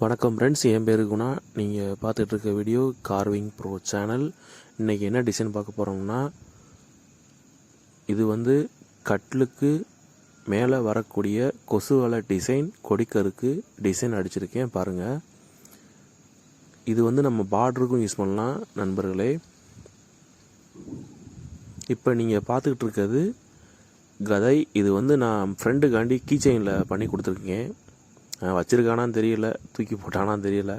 வணக்கம் ஃப்ரெண்ட்ஸ் என் பேர் குணா. நீங்கள் பார்த்துட்டு இருக்க வீடியோ கார்விங் ப்ரோ சேனல் இன்றைக்கி என்ன டிசைன் பார்க்க போகிறோம்னா இது வந்து கட்லுக்கு மேலே வரக்கூடிய கொசு வலை டிசைன் கொடிக்கருக்கு டிசைன் அடிச்சிருக்கேன் பாருங்கள் இது வந்து நம்ம பார்டருக்கும் யூஸ் பண்ணலாம் நண்பர்களே. இப்போ நீங்கள் பார்த்துக்கிட்டு இருக்கிறது கதை. இது வந்து நான் ஃப்ரெண்டுக்காண்டி கீச்செயினில் பண்ணி கொடுத்துருக்கேன். வச்சுருக்கானான்னு தெரியல தூக்கி போட்டானான்னு தெரியல.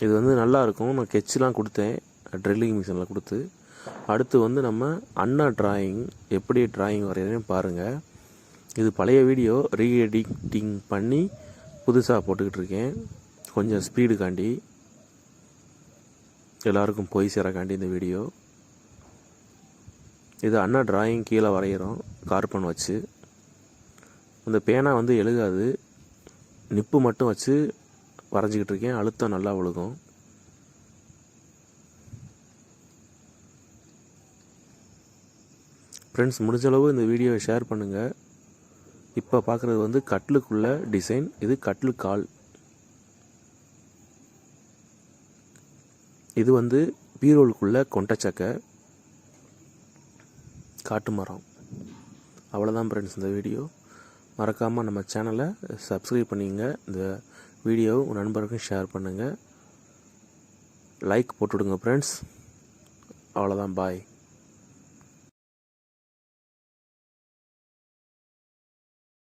இது வந்து நல்லாயிருக்கும் நான் கெட்ச்லாம் கொடுத்தேன். ட்ரில்லிங் மிஷினில் கொடுத்து. அடுத்து வந்து நம்ம அண்ணா ட்ராயிங் எப்படி ட்ராயிங் வரைகிறேன்னு பாருங்கள் இது பழைய வீடியோ ரீஎடிட்டிங் பண்ணி புதுசாக போட்டுக்கிட்டு இருக்கேன். கொஞ்சம் ஸ்பீடுக்காண்டி எல்லாருக்கும் போய் சேரக்காண்டி இந்த வீடியோ. இது அண்ணா ட்ராயிங் கீழே வரைகிறோம் கார்பன் வச்சு. இந்த பேனா வந்து எழுகாது. நிப்பு மட்டும் வச்சு வரைஞ்சிக்கிட்டு இருக்கேன். அழுத்தம் நல்லா விழுகும். ஃப்ரெண்ட்ஸ் முடிஞ்சளவு இந்த வீடியோவை ஷேர் பண்ணுங்கள் இப்போ பார்க்குறது வந்து கட்லுக்குள்ள டிசைன் இது கட்லு கால். இது வந்து பீரோலுக்குள்ள கொண்டச்சக்கை காட்டு மரம். அவ்வளோதான் ஃப்ரெண்ட்ஸ் இந்த வீடியோ. மறக்காமல் நம்ம சேனலை சப்ஸ்கிரைப் பண்ணிங்க இந்த வீடியோவை உங்கள் நண்பருக்கும் ஷேர் பண்ணுங்கள் லைக் போட்டுவிடுங்க ஃப்ரெண்ட்ஸ் அவ்வளோதான் பாய்